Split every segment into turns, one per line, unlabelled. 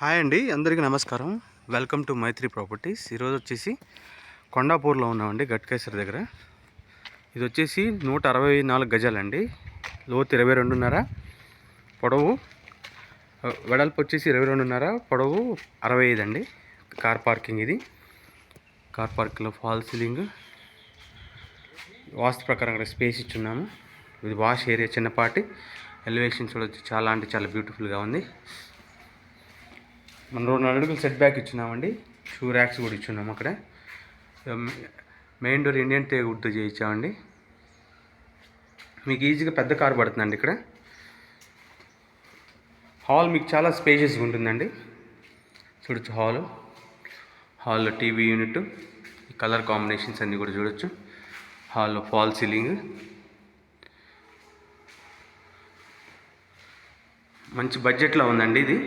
Hi అండి అందరికీ నమస్కారం. వెల్కమ్ టు మైత్రి ప్రాపర్టీస్ ఈరోజు వచ్చేసి కొండాపూర్లో ఉన్నామండి గట్కేశ్వర దగ్గర. ఇది వచ్చేసి నూట అరవై నాలుగు గజాలండి. లోతు ఇరవై రెండున్నర పొడవు వెడల్పు వచ్చేసి ఇరవై రెండున్నర పొడవు అరవై ఐదు అండి. కార్ పార్కింగ్ ఇది. కార్ పార్కింగ్లో ఫాల్ సీలింగ్ వాస్తు ప్రకారం అక్కడ స్పేస్ ఇచ్చున్నాము. ఇది వాష్ ఏరియా చిన్నపాటి. ఎలివేషన్ చూడొచ్చు చాలా అంటే చాలా బ్యూటిఫుల్గా ఉంది. మనం రెండు అడుగులు సెట్ బ్యాక్ ఇచ్చినామండి. షూ ర్యాక్స్ కూడా ఇచ్చున్నాం అక్కడ. మెయిన్ డోర్ ఇండియన్ టే గుర్తు చేయించామండి. మీకు ఈజీగా పెద్ద కార్ పడుతుందండి ఇక్కడ. హాల్ మీకు చాలా స్పేషియస్గా ఉంటుందండి. చూడొచ్చు హాల్ హాల్లో టీవీ యూనిట్ కలర్ కాంబినేషన్స్ అన్నీ కూడా చూడొచ్చు. హాల్లో ఫాల్ సీలింగ్ మంచి బడ్జెట్లో ఉందండి ఇది.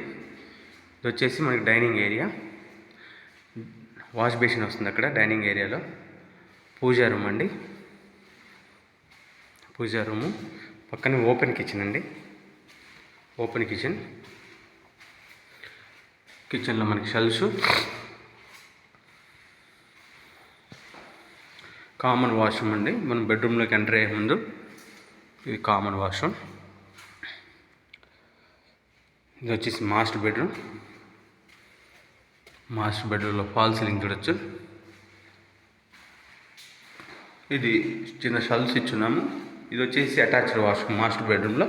ఇది వచ్చేసి మనకి డైనింగ్ ఏరియా. వాష్ బేసిన్ వస్తుంది అక్కడ డైనింగ్ ఏరియాలో. పూజా రూమ్ అండి. పూజా రూము. పక్కనే ఓపెన్ కిచెన్ అండి. Open kitchen. కిచెన్లో మనకి షెల్ఫ్స్ కామన్ వాష్రూమ్ అండి. మనం బెడ్రూమ్లోకి ఎంటర్ అయ్యే ముందు ఇది కామన్ వాష్రూమ్. ఇది వచ్చేసి మాస్టర్ బెడ్రూమ్. మాస్టర్ బెడ్రూమ్లో ఫాల్ సీలింగ్ చూడొచ్చు. ఇది చిన్న షల్స్ ఇచ్చున్నాము ఇది వచ్చేసి అటాచ్డ్ వాష్రూమ్ మాస్టర్ బెడ్రూమ్లో.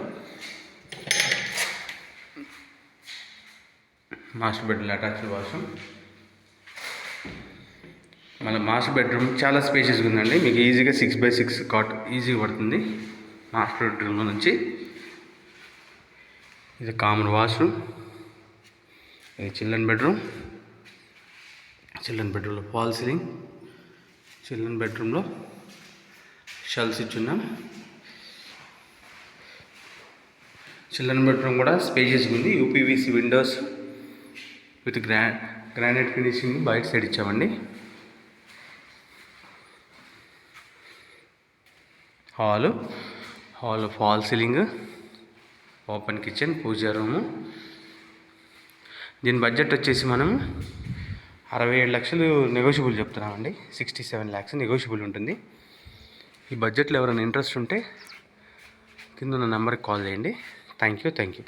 మాస్టర్ బెడ్రూమ్లో అటాచ్డ్ వాష్రూమ్. మన మాస్టర్ బెడ్రూమ్ చాలా స్పేషియస్గా ఉందండి. మీకు ఈజీగా సిక్స్ బై సిక్స్ కాట్ ఈజీగా పడుతుంది. మాస్టర్ బెడ్రూమ్ నుంచి. ఇది కామన్ వాష్రూమ్. ఇది చిల్డ్రన్ బెడ్రూమ్. చిల్డ్రన్ బెడ్రూమ్లో ఫాల్ సీలింగ్. చిల్డ్రన్ బెడ్రూమ్లో షెల్స్ ఇచ్చున్నాం. చిల్డ్రన్ బెడ్రూమ్ కూడా స్పేషియస్గా ఉంది. యూపీవీసీ విండోస్ విత్ గ్రా గ్రానైట్ ఫినిషింగ్ బయట సైడ్ ఇచ్చామండి. Hall. Hall fall ceiling. Open kitchen puja room. దీని బడ్జెట్ వచ్చేసి మనం అరవై ఏడు లక్షలు నెగోషియబుల్ చెప్తున్నామండి. సిక్స్టీ సెవెన్ ల్యాక్స్ నెగోషియబుల్ ఉంటుంది. ఈ బడ్జెట్లో ఎవరైనా ఇంట్రెస్ట్ ఉంటే కింద ఉన్న నెంబర్కి కాల్ చేయండి. Thank you thank you